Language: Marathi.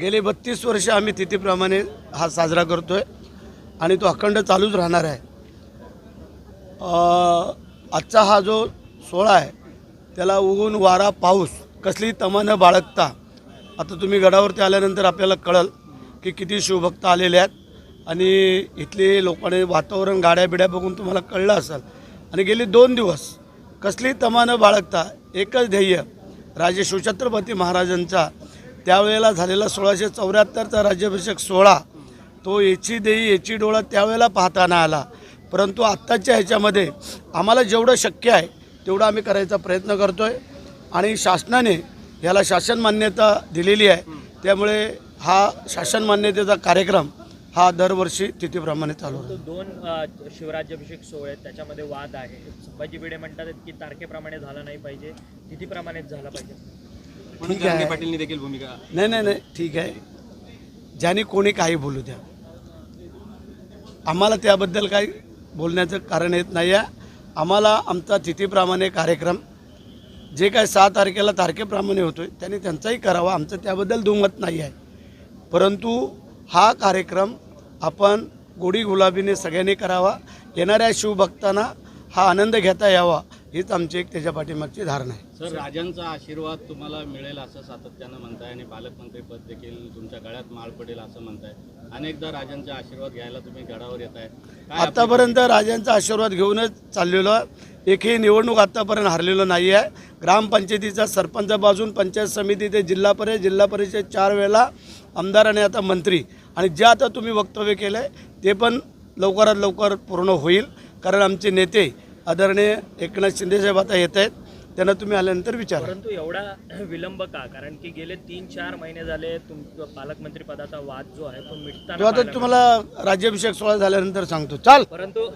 गेले बत्तीस वर्ष आम्ही तिथीप्रमाणे हा साजरा करतो आहे आणि तो अखंड चालूच राहणार आहे. आजचा हा जो सोहळा आहे त्याला उगून वारा पाऊस कसली तमा न बाळगता आता तुम्ही गडावरती आल्यानंतर आपल्याला कळल की किती शिवभक्त आलेले आहेत. आणि इथले लोकांनी वातावरण गाड्या बिड्या बघून तुम्हाला कळलं असेल. आणि गेली दोन दिवस कसली तमा न बाळगता एकच ध्येय राजे शिवछत्रपती महाराजांचा त्यावेळेला झालेला सोळाशे चौऱ्याहत्तरचा राज्याभिषेक सोहळा तो याची देई याची डोळा त्यावेळेला पाहताना आला. परंतु आत्ताच्या ह्याच्यामध्ये आम्हाला जेवढं शक्य आहे तेवढं आम्ही करायचा प्रयत्न करतो आहे आणि शासनाने याला शासन मान्यता दिलेली आहे. त्यामुळे हा शासन मान्यतेचा कार्यक्रम हा दरवर्षी तिथीप्रमाणे चालू तो दोन शिवराज्याभिषेक सोहळे आहेत. त्याच्यामध्ये वाद आहे. संभाजी भिडे म्हणतात की तारखेप्रमाणे झाला नाही पाहिजे. तिथीप्रमाणेच झाला पाहिजे. ठीक आहे. पाटीलनी देखील भूमिका नाही नाही नाही ठीक आहे. ज्याने कोणी काही बोलू द्या. आम्हाला त्याबद्दल काही बोलण्याचं कारण येत नाही आहे आम्हाला आमचा तिथीप्रमाणे कार्यक्रम जे काय सहा तारखेला तारखेप्रमाणे होतो आहे त्यांनी त्यांचाही करावा. आमचं त्याबद्दल दुमत नाही आहे परंतु हा कार्यक्रम आपण गोडी गुलाबीने सगळ्यांनी करावा. येणाऱ्या शिवभक्तांना हा आनंद घेता यावा. हीच आमची एक त्याच्या पाठीमागची धारणा आहे. सर राजांचा आशीर्वाद तुम्हाला मिळेल असं सातत्यानं म्हणताय आणि पालकमंत्रीपद देखील तुमच्या गळ्यात माळ पडेल असं म्हणताय. अनेकदा राजांचा आशीर्वाद घ्यायला तुम्ही गडावर येत आहे आतापर्यंत राजांचा आशीर्वाद घेऊनच चाललेलो. एकही निवडणूक आतापर्यंत हारलेलो नाही आहे ग्रामपंचायतीचा सरपंचापासून पंचायत समिती ते जिल्हा परिषद जिल्हा परिषद चार वेळेला आमदार आणि आता मंत्री. आणि जे आता तुम्ही वक्तव्य केलं आहे ते पण लवकरात लवकर पूर्ण होईल. कारण आमचे नेते आदरणीय एकनाथ शिंदेसाहेब आता येत आहेत. त्यांना तुम्ही आल्यानंतर विचारा. परंतु एवढा विलंब का? कारण की गेले तीन चार महिने झाले तुम पालकमंत्री पदाचा वाद जो आहे तो तो मिटताना आता पाहायला तुम्हाला राज्याभिषेक सोहळा झाल्यानंतर सांगतो. चाल. परंतु